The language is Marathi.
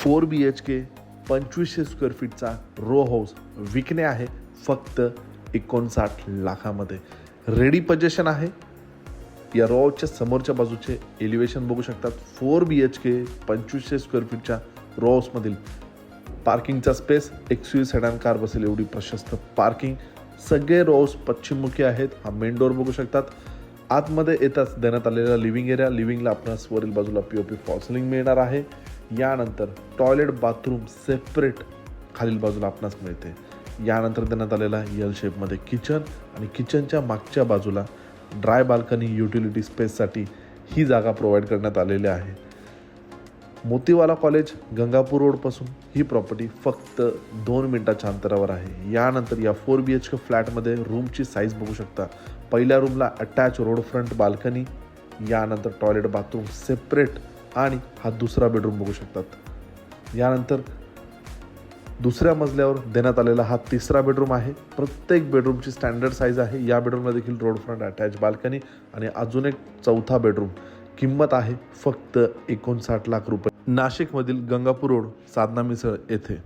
फोर बी एच के पंचवीसशे स्क्वेअर फीटचा रो हाऊस विकणे आहे फक्त एकोणसाठ लाखामध्ये. रेडी पजेशन आहे. या रो हाऊसच्या समोरच्या बाजूचे एलिव्हेशन बघू शकतात. फोर बी एच के पंचवीसशे स्क्वेअर फीटच्या रो हाऊसमधील पार्किंगचा स्पेस एक्सयू सेडान कार बसेल एवढी प्रशस्त पार्किंग सगळे रो हाऊस पश्चिममुखी आहेत. हा मेन डोअर बघू शकतात. आतमध्ये येताच देण्यात आलेला लिव्हिंग एरिया लिव्हिंगला आपणास वरील बाजूला पी ओ पी फॉल्सलिंग मिळणार आहे. यानंतर टॉयलेट बाथरूम सेपरेट खालील बाजूला आपणास मिळते. यानंतर देण्यात आलेला यल शेपमध्ये किचन आणि किचनच्या मागच्या बाजूला ड्राय बाल्कनी युटिलिटी स्पेससाठी ही जागा प्रोव्हाइड करण्यात आलेली आहे. मोतीवाला कॉलेज गंगापूर रोडपासून ही प्रॉपर्टी फक्त दोन मिनटाच्या अंतरावर आहे. यानंतर या फोर बी एच के फ्लॅटमध्ये रूमची साईज बघू शकता. पहिल्या रूमला अटॅच रोड फ्रंट बाल्कनी यानंतर टॉयलेट बाथरूम सेपरेट आणि हा दुसरा बेडरूम बघू शकतात. यानंतर दुसऱ्या मजल्यावर देण्यात आलेला हा तिसरा बेडरूम आहे. प्रत्येक बेडरूमची स्टँडर्ड साईज आहे. या बेडरूमला देखील रोड फ्रंट अटॅच बाल्कनी आणि अजून एक चौथा बेडरूम किंमत आहे फक्त एकोणसाठ लाख रुपये. नाशिकमधील गंगापूर रोड साधना मिसळ येथे.